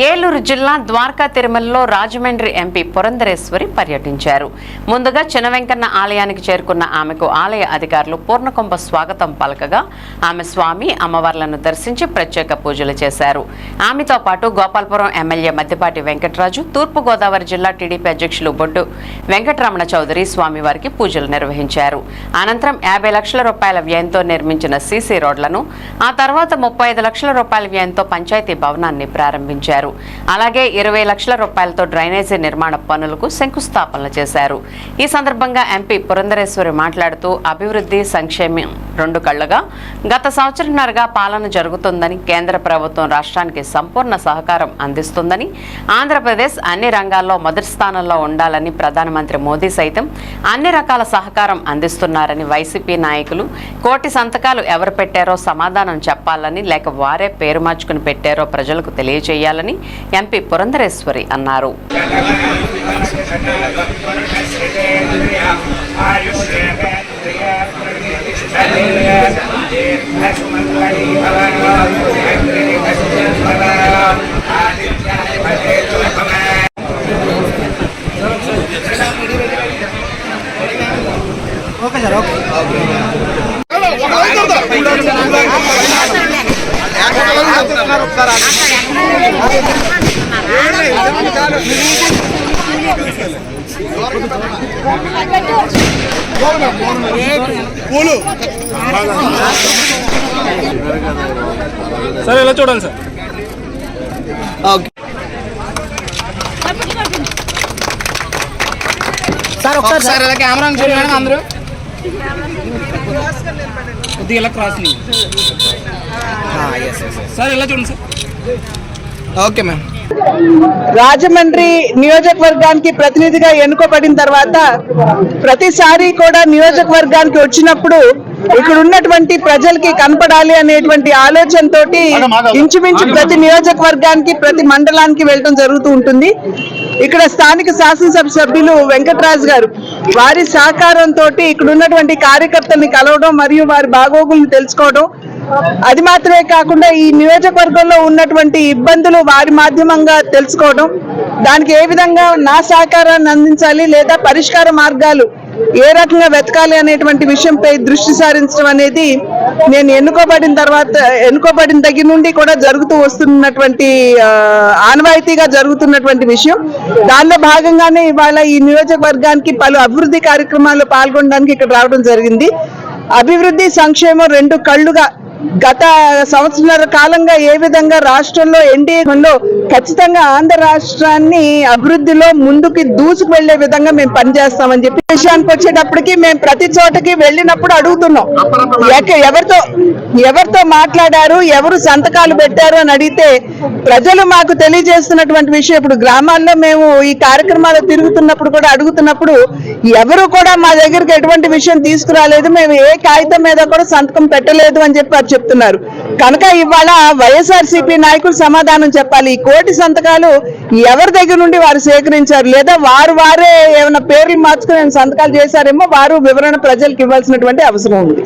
ఏలూరు జిల్లా ద్వారకా తిరుమలలో రాజమండ్రి ఎంపీ పురంధరేశ్వరి పర్యటించారు. ముందుగా చినవెంకన్న ఆలయానికి చేరుకున్న ఆమెకు ఆలయ అధికారులు పూర్ణకుంభ స్వాగతం పలకగా ఆమె స్వామి అమ్మవార్లను దర్శించి ప్రత్యేక పూజలు చేశారు. ఆమెతో పాటు గోపాల్పురం ఎమ్మెల్యే మద్దిపాటి వెంకటరాజు తూర్పుగోదావరి జిల్లా టీడీపీ అధ్యక్షులు బొడ్డు వెంకటరమణ చౌదరి స్వామివారికి పూజలు నిర్వహించారు. అనంతరం యాభై లక్షల రూపాయల వ్యయంతో నిర్మించిన సీసీ రోడ్లను ఆ తర్వాత ముప్పై ఐదు లక్షల రూపాయల వ్యయంతో పంచాయతీ భవనాన్ని ప్రారంభించారు. అలాగే ఇరవై లక్షల రూపాయలతో డ్రైనేజీ నిర్మాణ పనులకు శంకుస్థాపనలు చేశారు. ఈ సందర్భంగా ఎంపీ పురంధరేశ్వరి మాట్లాడుతూ అభివృద్ధి సంక్షేమం రెండు కళ్ళుగా గత సంవత్సరంన్నరగా పాలన జరుగుతుందని కేంద్ర ప్రభుత్వం రాష్ట్రానికి సంపూర్ణ సహకారం అందిస్తుందని ఆంధ్రప్రదేశ్ అన్ని రంగాల్లో మొదటి స్థానంలో ఉండాలని ప్రధానమంత్రి మోదీ సైతం అన్ని రకాల సహకారం అందిస్తున్నారని వైసీపీ నాయకులు కోటి సంతకాలు ఎవరు పెట్టారో సమాధానం చెప్పాలని లేక వారే పేరు మార్చుకుని పెట్టారో ప్రజలకు తెలియజేయాలని ఎంపీ పురంధరేశ్వరి అన్నారు సార్ ఇలా చూడండి సార్ సార్? ఒకసారి సార్. ఇలా కెమెరా చూడండి మేడం అందరూ. కొద్దిగా ఇలా క్రాస్. సార్ ఇలా చూడండి సార్? Okay ma'am. రాజమండ్రి నియోజకవర్గానికి ప్రతినిధిగా ఎన్నుకోబడిన తర్వాత ప్రతిసారి కూడా నియోజకవర్గానికి వచ్చినప్పుడు ఇక్కడ ఉన్నటువంటి ప్రజలకి కనపడాలి అనేటువంటి ఆలోచనతోటి ఇంచుమించు ప్రతి నియోజకవర్గానికి ప్రతి మండలానికి వెళ్ళడం జరుగుతూ ఉంటుంది. ఇక్కడ స్థానిక శాసనసభ సభ్యులు వెంకటరాజు గారు వారి సహకారంతో ఇక్కడ ఉన్నటువంటి కార్యకర్తల్ని కలవడం మరియు వారి బాగోగులను తెలుసుకోవడం అది మాత్రమే కాకుండా ఈ నియోజకవర్గంలో ఉన్నటువంటి ఇబ్బందులు వారి మాధ్యమంగా తెలుసుకోవడం దానికి ఏ విధంగా నా సహకారాన్ని అందించాలి లేదా పరిష్కార మార్గాలు ఏ రకంగా వెతకాలి అనేటువంటి విషయంపై దృష్టి సారించడం అనేది నేను ఎన్నుకోబడిన తర్వాత ఎన్నుకోబడిన దగ్గర నుండి కూడా జరుగుతూ వస్తున్నటువంటి ఆనవాయితీగా జరుగుతున్నటువంటి విషయం. దానిలో భాగంగానే ఇవాళ ఈ నియోజకవర్గానికి పలు అభివృద్ధి కార్యక్రమాల్లో పాల్గొనడానికి ఇక్కడ రావడం జరిగింది. అభివృద్ధి సంక్షేమం రెండు కళ్ళుగా గత సంవత్సరాల కాలంగా ఏ విధంగా రాష్ట్రంలో ఎన్డీఏలో ఖచ్చితంగా ఆంధ్ర రాష్ట్రాన్ని అభివృద్ధిలో ముందుకు దూసుకు వెళ్ళే విధంగా మేము పనిచేస్తామని చెప్పి విషయానికి వచ్చేటప్పటికి మేము ప్రతి చోటకి వెళ్ళినప్పుడు అడుగుతున్నాం. ఎవరితో ఎవరితో మాట్లాడారు ఎవరు సంతకాలు పెట్టారు అని అడిగితే ప్రజలు మాకు తెలియజేస్తున్నటువంటి విషయం ఇప్పుడు గ్రామాల్లో మేము ఈ కార్యక్రమాలు తిరుగుతున్నప్పుడు కూడా అడుగుతున్నప్పుడు ఎవరు కూడా మా దగ్గరికి ఎటువంటి విషయం తీసుకురాలేదు మేము ఏ కాగితం మీద కూడా సంతకం పెట్టలేదు అని చెప్పి చెప్తున్నారు. కనుక ఇవాళ వైఎస్ఆర్సీపీ నాయకులు సమాధానం చెప్పాలి. ఈ కోటి సంతకాలు ఎవరి దగ్గర నుండి వారు సేకరించారు? లేదా వారు వారే ఏమైనా పేర్లు మార్చుకుని సంతకాలు చేశారేమో వారు వివరణ ప్రజలకు ఇవ్వాల్సినటువంటి అవసరం ఉంది.